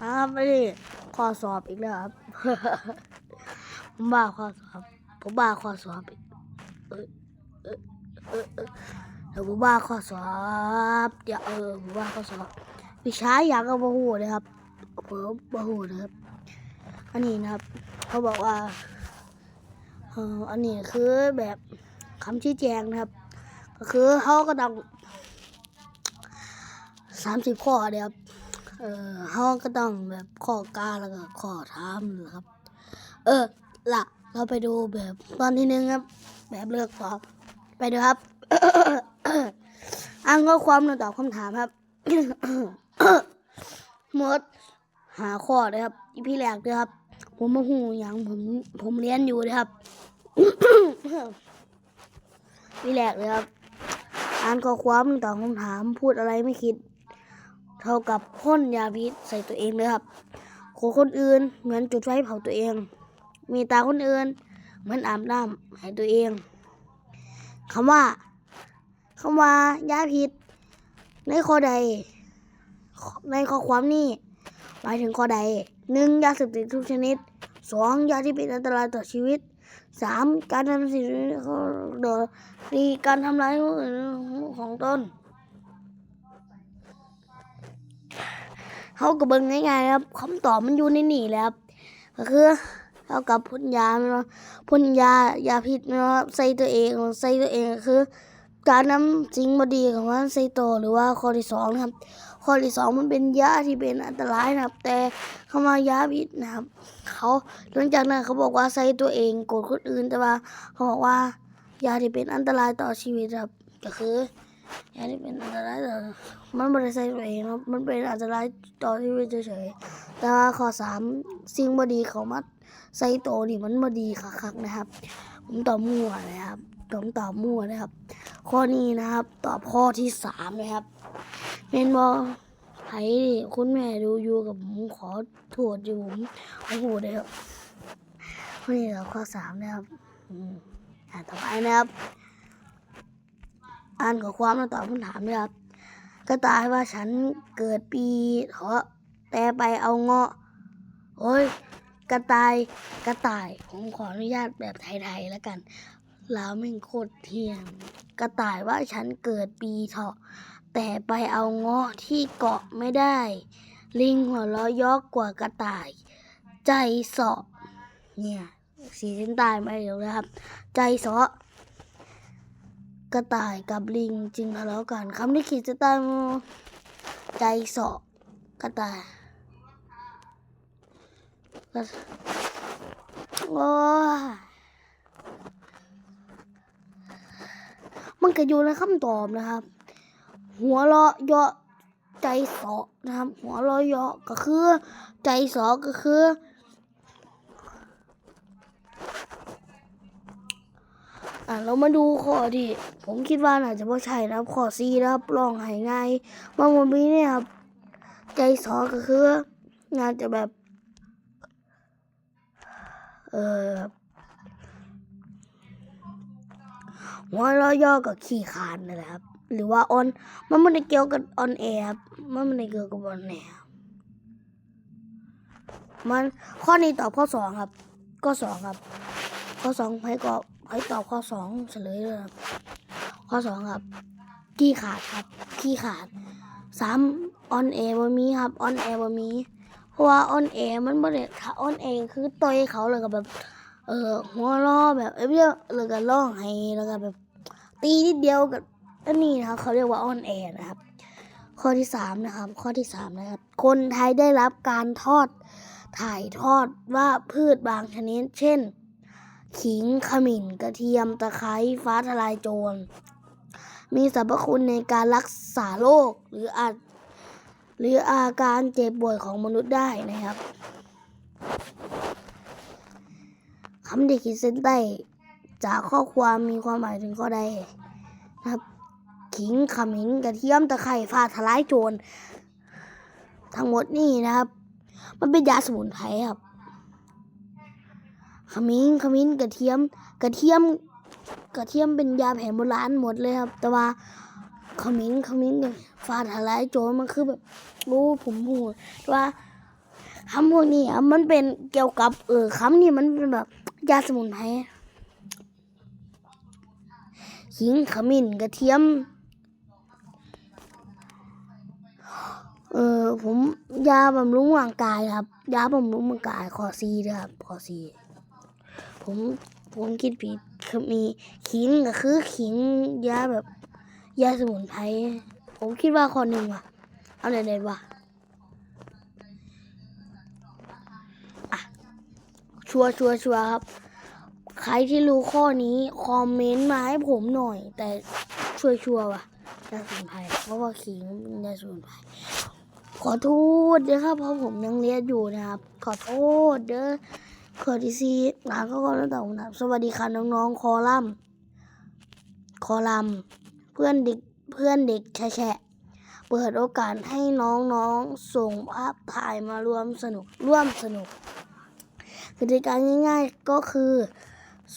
ครับไม่ได้ข้อสอบอีกแล้วครับ ผมบ้าข้อสอบ ผมบ้าข้อสอบอีกเดี๋ยวผมบ้าข้อสอบเดี๋ยวเออผมบ้าข้อสอบวิชาอย่างก็บ่ฮู้เลยครับผมบ่ฮู้นะครับ อันนี้นะครับ เขาบอกว่าเอออันนี้คือแบบคำชี้แจงนะครับ ก็คือเขาก็ต้องสามสิบข้อเดียวครับ เออเขาก็ต้องแบบข้อกล้าแล้วก็ข้อถามนะครับ เออล่ะ เราไปดูแบบตอนที่หนึ่งครับ แบบเลือกตอบไปดูครับอ้างข้อความเราตอบคำถามครับหมดหาข้อเลยครับพี่แรกเลยครับ ผมมาหูอย่างผมผมเรียนอยู่เลยครับพี่แรกเลยครับอ่านข้อความตอบคำถามพูดอะไรไม่คิด เท่ากับพ่นยาพิษใส่ตัวเองเลยครับโคคนอื่นเหมือนจุดไฟเผาตัวเอง มีตาคนอื่น เหมือนอาบน้ำให้ตัวเองคำว่าคำว่ายาพิษ ในข้อใด ในข้อความนี้หมายถึงข้อใดหนึ่งยาเสพติดทุกชนิดสองยาที่เป็นอันตรายต่อชีวิตสามการทำสิ่งที่เขาโดยการทำร้ายของตน เขาก็เบิ่งง่ายๆครับคำตอบมันอยู่ในนี่แหละครับก็คือเท่ากับพ่นยาเนาะพ่นยายาพิษเนาะใส่ตัวเองใส่ตัวเองก็คือ การนำสิ่งบดีของมันใส่ตัวหรือว่าข้อที่สองนะครับข้อที่สองมันเป็นยาที่เป็นอันตรายนะครับ แต่คำว่ายาพิษนะครับ เขาหลังจากนั้นเขาบอกว่าใส่ตัวเองโกดคนอื่นแต่ว่าเขาบอกว่ายาที่เป็นอันตรายต่อชีวิตครับก็คือ ยาที่เป็นอันตรายต่อมันไม่ได้ใส่ตัวเองครับมันเป็นอันตรายต่อชีวิตเฉยๆแต่ว่าข้อสามสิ่งบดีเขามาใส่โตนี่มันบดีคักๆนะครับ ผมตอบมั่วนะครับผมตอบมั่วนะครับ ข้อนี้นะครับ ตอบข้อที่สามนะครับเมนบอไผดิคุณแม่ดูอยู่กับผมขอโทษอยู่ผมโอ้โหเลยครับข้อนี้ตอบข้อสามนะครับอ่าต่อไปนะครับ อ่านข้อความแล้วตอบคำถามด้วยครับกระต่ายว่าฉันเกิดปีเถาะแต่ไปเอาเงาะ โอ้ยกระต่ายกระต่าย ผมขออนุญาตแบบไทยๆแล้วกันลาวแม่งโคตรเที่ยงกระต่ายว่าฉันเกิดปีเถาะ แต่ไปเอาเงาะที่เกาะไม่ได้ ลิงหัวเราะยอกกว่ากระต่าย ใจเสาะเนี่ยสีเส้นใต้มาเดี๋ยวนะครับ ใจเสาะ กระต่ายกับลิงจึงทะเลาะกันคำที่ขีดเส้นใต้มใจสาะกระต่ายกระโอ้มันก็อยู่ในคำตอบนะครับ หัวเราะเยาะใจสาะนะครับ หัวเราะเยาะก็คือ ใจสาะก็คือ อะเรามาดูข้อที่ ผมคิดว่าน่าจะไม่ใช่นะครับข้อซีนะครับลองหายง่ายบางวันนี้เนี่ยครับ ใจสอก็คือน่าจะแบบ เออหัวราะย่อกับขี้คานนั่แหละครับ หรือว่าออนมันไม่ได้เกี่ยวกับออนแอร์มันไม่ได้เกี่ยวกับออนแอร์มันข้อนี้ตอบข้อสองครับ ข้อสองครับ ข้อสองให้ตอบ ให้ตอบข้อสองเฉลยเลยครับ ข้อสองครับขี้ขาดครับขี้ขาดสามออนแอร์บ่มีครับออนแอร์บ่มีเพราะว่าออนแอร์มันบ่ได้ถ้าออนแอร์คือต่อยเขาเลยก็แบบ เออหัวล้อแบบเอ้ยเรียกเลยก็ร้องไห้แล้วก็แบบ ตีนิดเดียวกับอันนี้นะครับ เขาเรียกว่าออนแอร์นะครับ ข้อที่สามนะครับ ข้อที่สามนะครับ คนไทยได้รับการทอดถ่ายทอดว่าพืชบางชนิด เช่น ขิงขมิ้นกระเทียมตะไคร้ฟ้าทลายโจร มีสรรพคุณในการรักษาโรคหรืออาจหรืออาการเจ็บป่วยของมนุษย์ได้นะครับคำที่ขีดเส้นใต้จากข้อความมีความหมายถึงข้อใดนะครับขิงขมิ้นกระเทียมตะไคร้ฟ้าทลายโจร ทั้งหมดนี่นะครับ มันเป็นยาสมุนไพรครับ ขมิ้นขมิ้นกระเทียม กระเทียม กระเทียมเป็นยาแผนโบราณหมดเลยครับ แต่ว่าขมิ้นขมิ้นกับฟ้าทลายโจรมันคือแบบรู้ผมหูว่าคำพวกนี้อะมันเป็นเกี่ยวกับ เออคำนี้มันเป็นแบบยาสมุนไพรขิงขมิ้นกระเทียม เออผมยาบำรุงร่างกายครับ ยาบำรุงร่างกายขอซีด้วยครับขอซี ผมผมคิดผิดคือมีขิงก็คือขิงยาแบบยาสมุนไพรผมคิดว่าข้อหนึ่งว่ะ เอาไหนๆวะอะชัวชัวชัวครับ ใครที่รู้ข้อนี้ คอมเมนต์มาให้ผมหน่อย แต่ชัวชัวว่ะยาสมุนไพรเพราะว่าขิงยาสมุนไพรขอโทษเด้อครับเพราะผมยังเรียนอยู่นะครับ ขอโทษเด้อ ขอทีซีหลานก็ก็แล้วแต่ผมนะสวัสดีค่ะน้องๆ คอลัมน์คอลัมน์เพื่อนเด็กเพื่อนเด็กแฉะแฉเปิดโอกาสให้น้องๆ ส่งภาพถ่ายมาร่วมสนุกร่วมสนุกกติกาง่ายๆก็คือ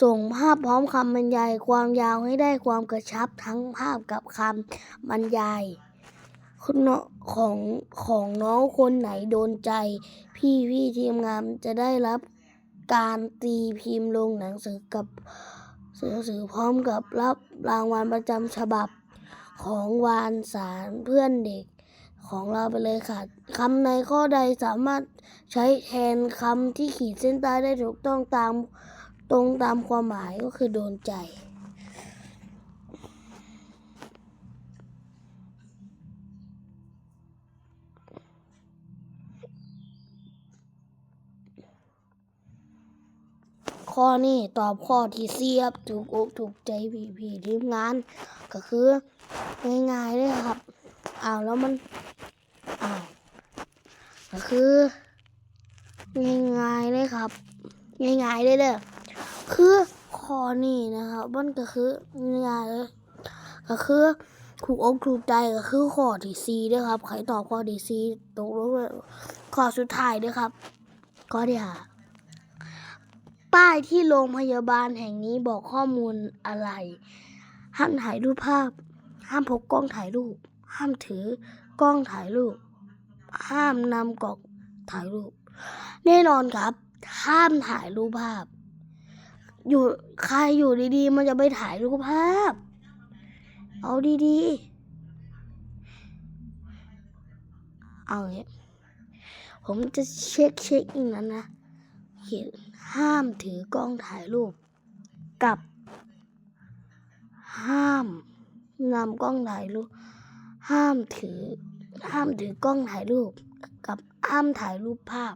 ส่งภาพพร้อมคำบรรยายความยาวให้ได้ความกระชับทั้งภาพกับคำบรรยายคุณของของน้องคนไหนโดนใจ พี่พี่ทีมงานจะได้รับ การตีพิมพ์ลงหนังสือกับหนังสือพร้อมกับรับรางวัลประจำฉบับของวานสารเพื่อนเด็กของเราไปเลยค่ะคำในข้อใดสามารถใช้แทนคำที่ขีดเส้นใต้ได้ถูกต้องตามตรงตามความหมายก็คือโดนใจ ข้อนี้ตอบข้อที่เสียบถูกอกถูกใจพี่พี่ทีมงาน ก็คือง่ายๆเลยครับอ้าวแล้วมันอ้าวก็คือง่ายๆเลยครับ ง่ายๆเลยเด้อคือข้อนี้นะครับมันก็คือง่ายเลยก็คือถูกอกถูกใจก็คือข้อที่สี่ด้อครับใครตอบข้อที่สี่ตกลงเลยข้อสุดท้ายเด้อครับ ข้อที่ห้า ป้ายที่โรงพยาบาลแห่งนี้บอกข้อมูลอะไร ห้ามถ่ายรูปภาพ ห้ามพกกล้องถ่ายรูป ห้ามถือกล้องถ่ายรูป ห้ามนำกล่องถ่ายรูป แน่นอนครับ ห้ามถ่ายรูปภาพ อยู่ใครอยู่ดีๆ มันจะไปถ่ายรูปภาพ เอาดีๆ เอางเงี้ยผมจะเช็คเช็คอีกนั้นนะ ขียนห้ามถือกล้องถ่ายรูป กับ ห้ามนำกล้องถ่ายรูป ห้ามถือ ห้ามถือกล้องถ่ายรูป กับห้ามถ่ายรูปภาพ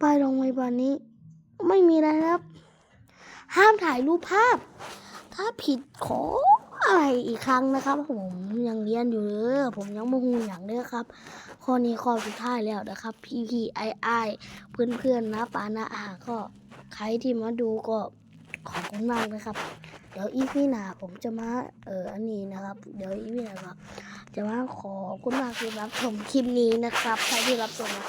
ป้ายโรงพยาบาลนี้ ไม่มีนะครับ ห้ามถ่ายรูปภาพ ถ้าผิดขอ อะไรอีกครั้งนะครับ ผมยังเรียนอยู่เลยผมยังไม่หูอย่างเด้อครับข้อนี้ข้อสุดท้ายแล้วนะครับ พี่พี่ไอไอเพื่อนเพื่อนๆนะปานะอาก็ใครที่มาดูก็ขอบคุณมากนะครับ เดี๋ยวอีพีหน้าผมจะมาเอออันนี้นะครับ เดี๋ยวอีพีหน้าครับ จะมาขอบคุณมากที่รับชมคลิปนี้นะครับใครที่รับชมนะ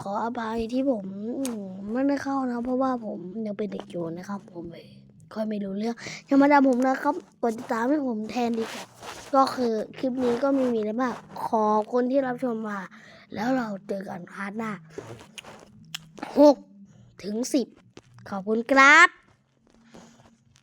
ขออภัยที่ผมอืมไม่ได้เข้านะ เพราะว่าผมยังเป็นเด็กอยู่นะครับผมเลย ค่อยไม่รู้เรื่องอย่ามาด่าผมนะครับ กดติดตามให้ผมแทนดีกว่าก็คือคลิปนี้ก็มีมีอะไรมางขอบคนที่รับชมมา แล้วเราเจอกันพาร์ทหน้าหกถึงสิบขอบคุณครับ